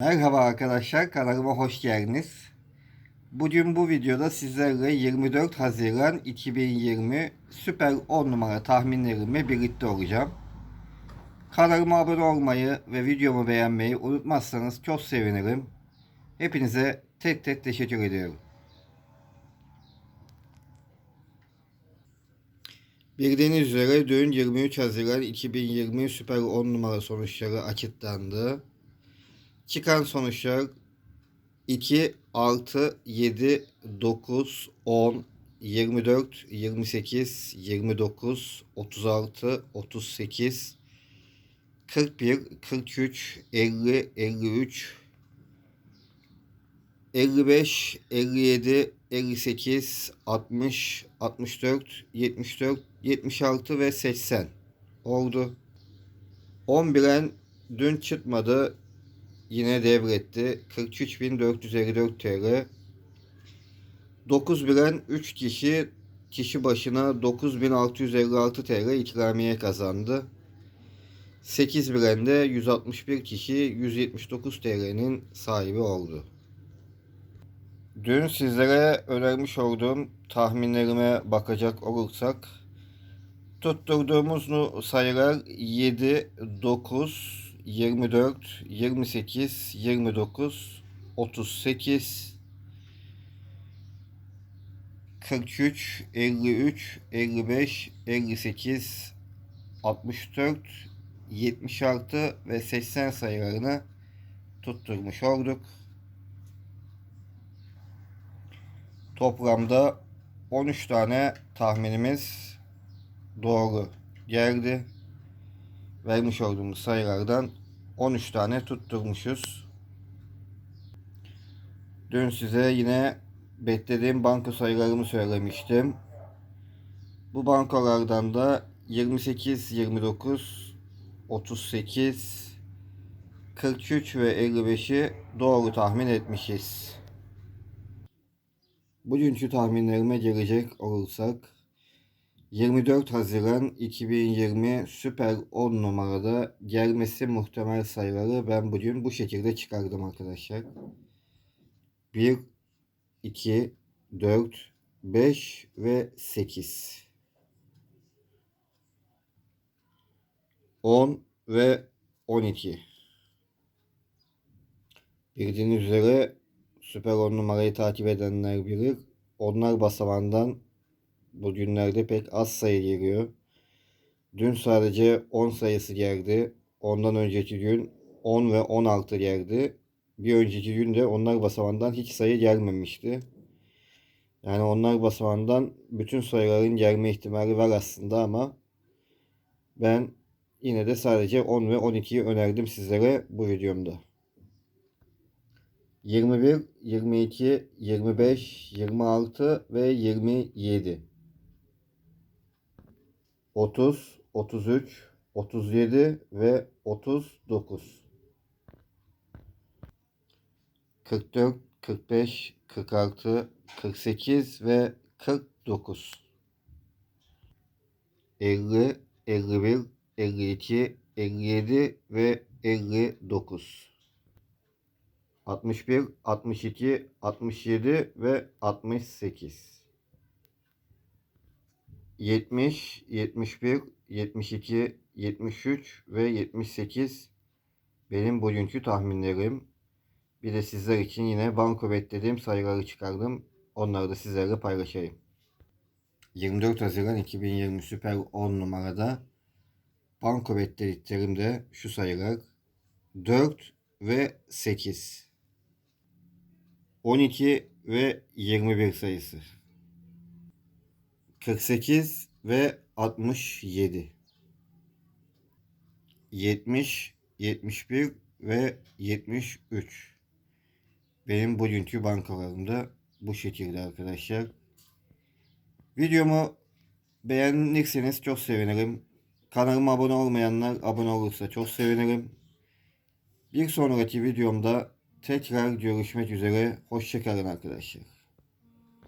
Merhaba arkadaşlar kanalıma hoş geldiniz. Bugün bu videoda sizlerle 24 Haziran 2020 Süper 10 numara tahminlerimi birlikte olacağım. Kanalıma abone olmayı ve videomu beğenmeyi unutmazsanız çok sevinirim. Hepinize tek tek teşekkür ediyorum. Bildiğiniz üzere dün 23 Haziran 2020 Süper 10 numara sonuçları açıklandı. Çıkan sonuçlar 2, 6, 7, 9, 10, 24, 28, 29, 36, 38, 41, 43, 50, 53, 55, 57, 58, 60, 64, 74, 76 ve 80 oldu. 11'en dün çıkmadı. Yine devretti. 43.454 TL. 9 bilen 3 kişi kişi başına 9656 TL ikramiye kazandı. 8 bilen de 161 kişi 179 TL'nin sahibi oldu. Dün sizlere önermiş olduğum tahminlerime bakacak olursak tutturduğumuz sayılar 7, 9, 24, 28, 29, 38, 43, 53, 55, 58, 64, 76 ve 80 sayılarını tutturmuş olduk. Toplamda 13 tane tahminimiz doğru geldi. Vermiş olduğumuz sayılardan 13 tane tutturmuşuz. Dün size yine beklediğim banko sayılarımı söylemiştim. Bu bankolardan da 28, 29, 38, 43 ve 55'i doğru tahmin etmişiz. Bugünkü tahminlerime gelecek olursak 24 Haziran 2020 Süper 10 numarada gelmesi muhtemel sayıları ben bugün bu şekilde çıkardım arkadaşlar. 1, 2, 4, 5 ve 8. 10 ve 12. Bildiğiniz üzere Süper 10 numarayı takip edenler bilir. Onlar basamağından bugünlerde pek az sayı geliyor. Dün sadece 10 sayısı geldi. Ondan önceki gün 10 ve 16 geldi. Bir önceki gün de onlar basamağından hiç sayı gelmemişti. Yani onlar basamağından bütün sayıların gelme ihtimali var aslında ama ben yine de sadece 10 ve 12'yi önerdim sizlere bu videomda. 21, 22, 25, 26 ve 27. 30, 33, 37 ve 39. 44, 45, 46, 48 ve 49. 50, 51, 52, 57 ve 59. 61, 62, 67 ve 68. 70, 71, 72, 73 ve 78 benim bugünkü tahminlerim. Bir de sizler için yine banko beklediğim sayıları çıkardım. Onları da sizlerle paylaşayım. 24 Haziran 2020 Süper 10 numarada banko beklediklerim de şu sayılar 4 ve 8. 12 ve 21 sayısı. 48 ve 67. 70, 71 ve 73. Benim bugünkü bankalarımda bu şekilde arkadaşlar. Videomu beğenirseniz çok sevinirim. Kanalıma abone olmayanlar abone olursa çok sevinirim. Bir sonraki videomda tekrar görüşmek üzere. Hoşçakalın arkadaşlar.